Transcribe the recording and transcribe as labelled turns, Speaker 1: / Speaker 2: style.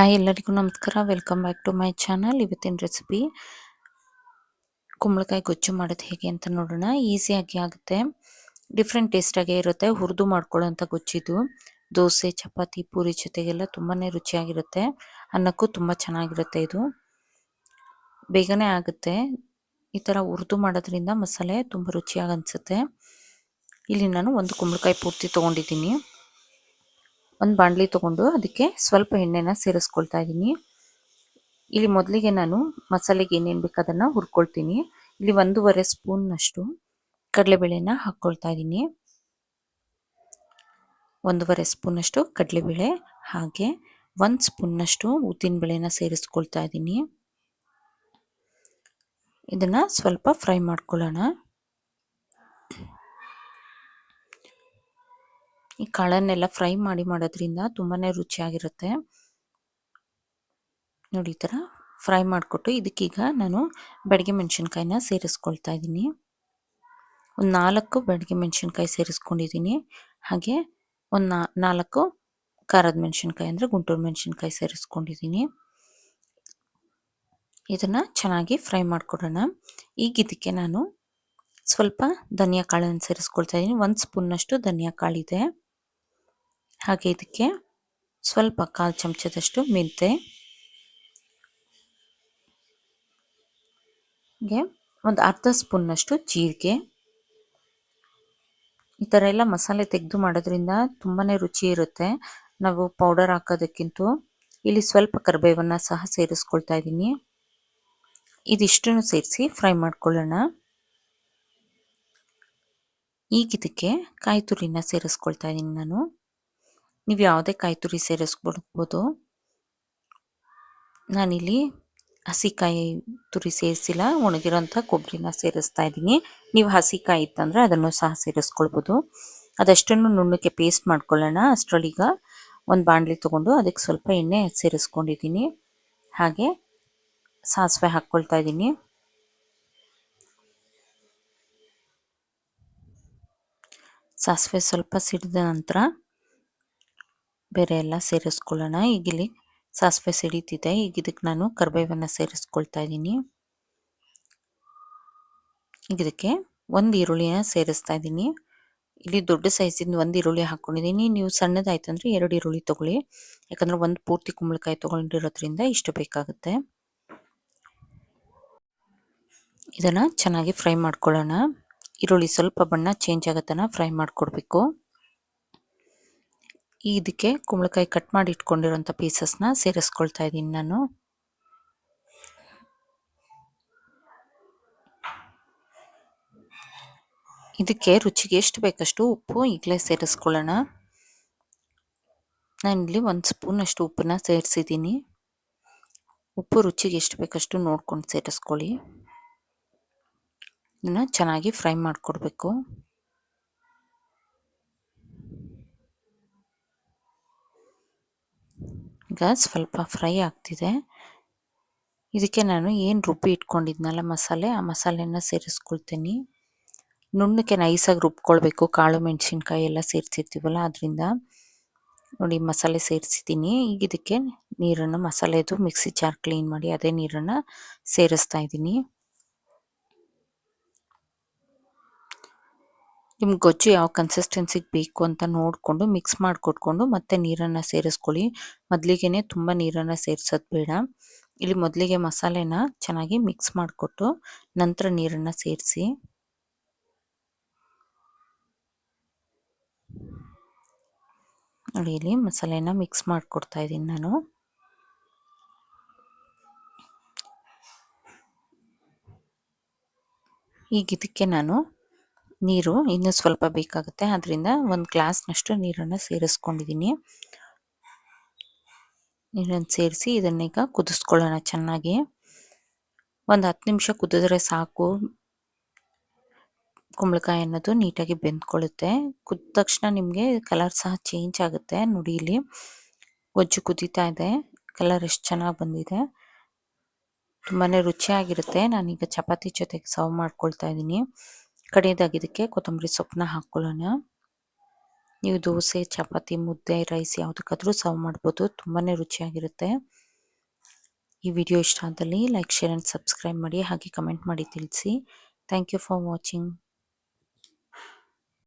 Speaker 1: Hi ಎಲ್ಲರಿಗೂ ನಮಸ್ಕಾರ. Welcome back to my channel ಇವತ್ತಿನ ರೆಸಿಪಿ ಕುಂಬಳಕಾಯಿ ಗೊಜ್ಜು ಮಾಡೋದು ಹೇಗೆ ಅಂತ ನೋಡೋಣ. ಈಸಿಯಾಗಿ ಆಗುತ್ತೆ. ಡಿಫ್ರೆಂಟ್ ಟೇಸ್ಟಾಗೇ ಇರುತ್ತೆ. ಹುರಿದು ಮಾಡ್ಕೊಳ್ಳೋಂಥ ಗೊಜ್ಜಿದು ದೋಸೆ, ಚಪಾತಿ, ಪೂರಿ ಜೊತೆಗೆಲ್ಲ ತುಂಬಾ ರುಚಿಯಾಗಿರುತ್ತೆ. ಅನ್ನಕ್ಕೂ ತುಂಬ ಚೆನ್ನಾಗಿರುತ್ತೆ ಇದು. ಬೇಗನೆ ಆಗುತ್ತೆ. ಈ ಥರ ಹುರಿದು ಮಾಡೋದ್ರಿಂದ ಮಸಾಲೆ ತುಂಬ ರುಚಿಯಾಗಿ ಅನಿಸುತ್ತೆ. ಇಲ್ಲಿ ನಾನು ಒಂದು ಕುಂಬಳಕಾಯಿ ಪೂರ್ತಿ ತೊಗೊಂಡಿದ್ದೀನಿ. ಒಂದು ಬಾಣಲಿ ತೊಗೊಂಡು ಅದಕ್ಕೆ ಸ್ವಲ್ಪ ಎಣ್ಣೆನ ಸೇರಿಸ್ಕೊಳ್ತಾ ಇದ್ದೀನಿ ಇಲ್ಲಿ ಮೊದಲಿಗೆ ನಾನು ಮಸಾಲೆಗೆ ಏನೇನು ಬೇಕು ಅದನ್ನು ಹುರ್ಕೊಳ್ತೀನಿ. ಇಲ್ಲಿ ಒಂದೂವರೆ ಸ್ಪೂನ್ನಷ್ಟು ಕಡಲೆಬೇಳೆನ ಹಾಕ್ಕೊಳ್ತಾ ಇದ್ದೀನಿ ಒಂದೂವರೆ ಸ್ಪೂನಷ್ಟು ಕಡಲೆಬೇಳೆ ಹಾಗೆ ಒಂದು ಸ್ಪೂನ್ನಷ್ಟು ಉದ್ದಿನಬೇಳೆನ ಸೇರಿಸ್ಕೊಳ್ತಾ ಇದ್ದೀನಿ ಇದನ್ನು ಸ್ವಲ್ಪ ಫ್ರೈ ಮಾಡ್ಕೊಳ್ಳೋಣ. ಈ ಕಾಳನ್ನೆಲ್ಲ ಫ್ರೈ ಮಾಡಿ ಮಾಡೋದ್ರಿಂದ ತುಂಬಾ ರುಚಿಯಾಗಿರುತ್ತೆ. ನೋಡಿ ಈ ಥರ ಫ್ರೈ ಮಾಡಿಕೊಟ್ಟು ಇದಕ್ಕೀಗ ನಾನು ಬೆಳಗ್ಗೆ ಮೆಣಸಿನ್ಕಾಯಿನ ಸೇರಿಸ್ಕೊಳ್ತಾ ಇದ್ದೀನಿ. ಒಂದು ನಾಲ್ಕು ಬೆಳಗ್ಗೆ ಮೆಣಸಿನ್ಕಾಯಿ ಸೇರಿಸ್ಕೊಂಡಿದ್ದೀನಿ. ಹಾಗೆ ಒಂದು ನಾಲ್ಕು ಖಾರದ ಮೆಣಸಿನ್ಕಾಯಿ ಅಂದರೆ ಗುಂಟೂರು ಮೆಣಸಿನ್ಕಾಯಿ ಸೇರಿಸ್ಕೊಂಡಿದ್ದೀನಿ. ಇದನ್ನು ಚೆನ್ನಾಗಿ ಫ್ರೈ ಮಾಡಿಕೊಡೋಣ. ಈಗ ಇದಕ್ಕೆ ನಾನು ಸ್ವಲ್ಪ ಧನಿಯಾ ಕಾಳನ್ನು ಸೇರಿಸ್ಕೊಳ್ತಾ ಇದ್ದೀನಿ. ಒಂದು ಸ್ಪೂನ್ನಷ್ಟು ಧನಿಯಾ ಕಾಳಿದೆ. ಹಾಗೆ ಇದಕ್ಕೆ ಸ್ವಲ್ಪ ಕಾಲು ಚಮಚದಷ್ಟು ಮೆಂತೆ ಒಂದು ಅರ್ಧ ಸ್ಪೂನ್ನಷ್ಟು ಜೀರಿಗೆ. ಈ ಥರ ಎಲ್ಲ ಮಸಾಲೆ ತೆಗೆದು ಮಾಡೋದ್ರಿಂದ ತುಂಬಾ ರುಚಿ ಇರುತ್ತೆ. ನಾವು ಪೌಡರ್ ಹಾಕೋದಕ್ಕಿಂತ ಇಲ್ಲಿ ಸ್ವಲ್ಪ ಕರಿಬೇವನ್ನು ಸಹ ಸೇರಿಸ್ಕೊಳ್ತಾ ಇದ್ದೀನಿ. ಇದಿಷ್ಟನ್ನು ಸೇರಿಸಿ ಫ್ರೈ ಮಾಡ್ಕೊಳ್ಳೋಣ. ಈಗ ಇದಕ್ಕೆ ಕಾಯಿ ತುರಿನ ಸೇರಿಸ್ಕೊಳ್ತಾ ಇದ್ದೀನಿ ನಾನು. ನೀವು ಯಾವುದೇ ಕಾಯಿ ತುರಿ ಸೇರಿಸ್ಬಿಡ್ಬೋದು ನಾನಿಲ್ಲಿ ಹಸಿಕಾಯಿ ತುರಿ ಸೇರಿಸಿಲ್ಲ, ಒಣಗಿರೋಂಥ ಕೊಬ್ಬರಿನ ಸೇರಿಸ್ತಾ ಇದ್ದೀನಿ. ನೀವು ಹಸಿ ಕಾಯಿ ಇತ್ತಂದರೆ ಅದನ್ನು ಸಹ ಸೇರಿಸ್ಕೊಳ್ಬೋದು. ಅದಷ್ಟನ್ನು ನುಣ್ಣಕ್ಕೆ ಪೇಸ್ಟ್ ಮಾಡ್ಕೊಳ್ಳೋಣ. ಅಷ್ಟರಲ್ಲಿಗ ಒಂದು ಬಾಣಲಿ ತೊಗೊಂಡು ಅದಕ್ಕೆ ಸ್ವಲ್ಪ ಎಣ್ಣೆ ಸೇರಿಸ್ಕೊಂಡಿದ್ದೀನಿ. ಹಾಗೆ ಸಾಸಿವೆ ಹಾಕ್ಕೊಳ್ತಾ ಇದ್ದೀನಿ. ಸಾಸಿವೆ ಸ್ವಲ್ಪ ಸಿಡಿದ ನಂತರ ಬೇರೆ ಎಲ್ಲ ಸೇರಿಸ್ಕೊಳ್ಳೋಣ. ಈಗ ಇಲ್ಲಿ ಸಾಸಿವೆ ಸಿಡಿತಿದೆ. ಈಗ ಇದಕ್ಕೆ ನಾನು ಕರಿಬೇವನ್ನು ಸೇರಿಸ್ಕೊಳ್ತಾ ಇದ್ದೀನಿ. ಈಗ ಇದಕ್ಕೆ ಒಂದು ಈರುಳ್ಳಿನ ಸೇರಿಸ್ತಾ ಇದ್ದೀನಿ. ಇಲ್ಲಿ ದೊಡ್ಡ ಸೈಜಿಂದ ಒಂದು ಈರುಳ್ಳಿ ಹಾಕ್ಕೊಂಡಿದ್ದೀನಿ ನೀವು ಸಣ್ಣದಾಯ್ತಂದ್ರೆ ಎರಡು ಈರುಳ್ಳಿ ತೊಗೊಳ್ಳಿ. ಯಾಕಂದರೆ ಒಂದು ಪೂರ್ತಿ ಕುಂಬಳಕಾಯಿ ತೊಗೊಂಡಿರೋದ್ರಿಂದ ಇಷ್ಟು ಬೇಕಾಗುತ್ತೆ. ಇದನ್ನು ಚೆನ್ನಾಗಿ ಫ್ರೈ ಮಾಡ್ಕೊಳ್ಳೋಣ. ಈರುಳ್ಳಿ ಸ್ವಲ್ಪ ಬಣ್ಣ ಚೇಂಜ್ ಆಗೋತನ ಫ್ರೈ ಮಾಡಿಕೊಡ್ಬೇಕು. ಇದಕ್ಕೆ ಕುಂಬಳಕಾಯಿ ಕಟ್ ಮಾಡಿ ಇಟ್ಕೊಂಡಿರೋಂಥ ಪೀಸಸ್ನ ಸೇರಿಸ್ಕೊಳ್ತಾ ಇದ್ದೀನಿ ನಾನು. ಇದಕ್ಕೆ ರುಚಿಗೆ ಎಷ್ಟು ಬೇಕಷ್ಟು ಉಪ್ಪು ಈಗಲೇ ಸೇರಿಸ್ಕೊಳ್ಳೋಣ. ನಾನಿಲ್ಲಿ ಒಂದು ಸ್ಪೂನ್ ಅಷ್ಟು ಉಪ್ಪನ್ನ ಸೇರಿಸಿದ್ದೀನಿ. ಉಪ್ಪು ರುಚಿಗೆ ಎಷ್ಟು ಬೇಕಷ್ಟು ನೋಡ್ಕೊಂಡು ಸೇರಿಸ್ಕೊಳ್ಳಿ. ಇದನ್ನು ಚೆನ್ನಾಗಿ ಫ್ರೈ ಮಾಡಿಕೊಡ್ಬೇಕು. ಈಗ ಸ್ವಲ್ಪ ಫ್ರೈ ಆಗ್ತಿದೆ. ಇದಕ್ಕೆ ನಾನು ಏನು ರುಬ್ಬಿ ಇಟ್ಕೊಂಡಿದ್ನಲ್ಲ ಮಸಾಲೆ, ಆ ಮಸಾಲೆನ ಸೇರಿಸ್ಕೊಳ್ತೀನಿ. ನುಣ್ಣಕ್ಕೆ ನೈಸಾಗಿ ರುಬ್ಕೊಳ್ಬೇಕು. ಕಾಳು, ಮೆಣಸಿನ್ಕಾಯಿ ಎಲ್ಲ ಸೇರಿಸಿರ್ತೀವಲ್ಲ ಅದರಿಂದ. ನೋಡಿ, ಮಸಾಲೆ ಸೇರಿಸಿದ್ದೀನಿ. ಈಗ ಇದಕ್ಕೆ ನೀರನ್ನು ಮಸಾಲೆದು ಮಿಕ್ಸಿ ಜಾರ್ ಕ್ಲೀನ್ ಮಾಡಿ ಅದೇ ನೀರನ್ನು ಸೇರಿಸ್ತಾ ಇದ್ದೀನಿ. ನಿಮ್ಗೆ ಗೊಜ್ಜು ಯಾವ ಕನ್ಸಿಸ್ಟೆನ್ಸಿಗೆ ಬೇಕು ಅಂತ ನೋಡಿಕೊಂಡು ಮಿಕ್ಸ್ ಮಾಡಿಕೊಟ್ಕೊಂಡು ಮತ್ತೆ ನೀರನ್ನು ಸೇರಿಸ್ಕೊಳ್ಳಿ. ಮೊದಲಿಗೆ ತುಂಬ ನೀರನ್ನು ಸೇರಿಸೋದು ಬೇಡ. ಇಲ್ಲಿ ಮೊದಲಿಗೆ ಮಸಾಲೆನ ಚೆನ್ನಾಗಿ ಮಿಕ್ಸ್ ಮಾಡಿಕೊಟ್ಟು ನಂತರ ನೀರನ್ನು ಸೇರಿಸಿ. ನೋಡಿ ಇಲ್ಲಿ ಮಸಾಲೆನ ಮಿಕ್ಸ್ ಮಾಡಿಕೊಡ್ತಾ ಇದ್ದೀನಿ ನಾನು. ಈಗ ಇದಕ್ಕೆ ನಾನು ನೀರು ಇನ್ನೂ ಸ್ವಲ್ಪ ಬೇಕಾಗುತ್ತೆ. ಅದರಿಂದ ಒಂದು ಗ್ಲಾಸ್ನಷ್ಟು ನೀರನ್ನು ಸೇರಿಸ್ಕೊಂಡಿದ್ದೀನಿ ನೀರನ್ನು ಸೇರಿಸಿ ಇದನ್ನೀಗ ಕುದಿಸ್ಕೊಳ್ಳೋಣ ಚೆನ್ನಾಗಿ. ಒಂದು ಹತ್ತು ನಿಮಿಷ ಕುದಿದ್ರೆ ಸಾಕು. ಕುಂಬಳಕಾಯಿ ಅನ್ನೋದು ನೀಟಾಗಿ ಬೆಂದ್ಕೊಳ್ಳುತ್ತೆ. ಕುದ್ದ ತಕ್ಷಣ ನಿಮಗೆ ಕಲರ್ ಸಹ ಚೇಂಜ್ ಆಗುತ್ತೆ ನೋಡಿ ಇಲ್ಲಿ. ಗೊಜ್ಜು ಕುದೀತಾ ಇದೆ. ಕಲರ್ ಎಷ್ಟು ಚೆನ್ನಾಗಿ ಬಂದಿದೆ. ತುಂಬಾ ರುಚಿಯಾಗಿರುತ್ತೆ. ನಾನೀಗ ಚಪಾತಿ ಜೊತೆಗೆ ಸರ್ವ್ ಮಾಡ್ಕೊಳ್ತಾ ಇದ್ದೀನಿ ಕಡೆಯದಾಗಿ ಇದಕ್ಕೆ ಕೊತ್ತಂಬರಿ ಸೊಪ್ಪನ್ನ ಹಾಕ್ಕೊಳ್ಳೋಣ ನೀವು ದೋಸೆ, ಚಪಾತಿ, ಮುದ್ದೆ, ರೈಸ್ ಯಾವುದಕ್ಕಾದರೂ ಸರ್ವ್ ಮಾಡ್ಬೋದು. ತುಂಬಾ ರುಚಿಯಾಗಿರುತ್ತೆ. ಈ ವಿಡಿಯೋ ಇಷ್ಟ ಆದಲ್ಲಿ ಲೈಕ್, ಶೇರ್, ಆ್ಯಂಡ್ ಸಬ್ಸ್ಕ್ರೈಬ್ ಮಾಡಿ ಹಾಗೆ ಕಮೆಂಟ್ ಮಾಡಿ ತಿಳಿಸಿ. Thank you for watching.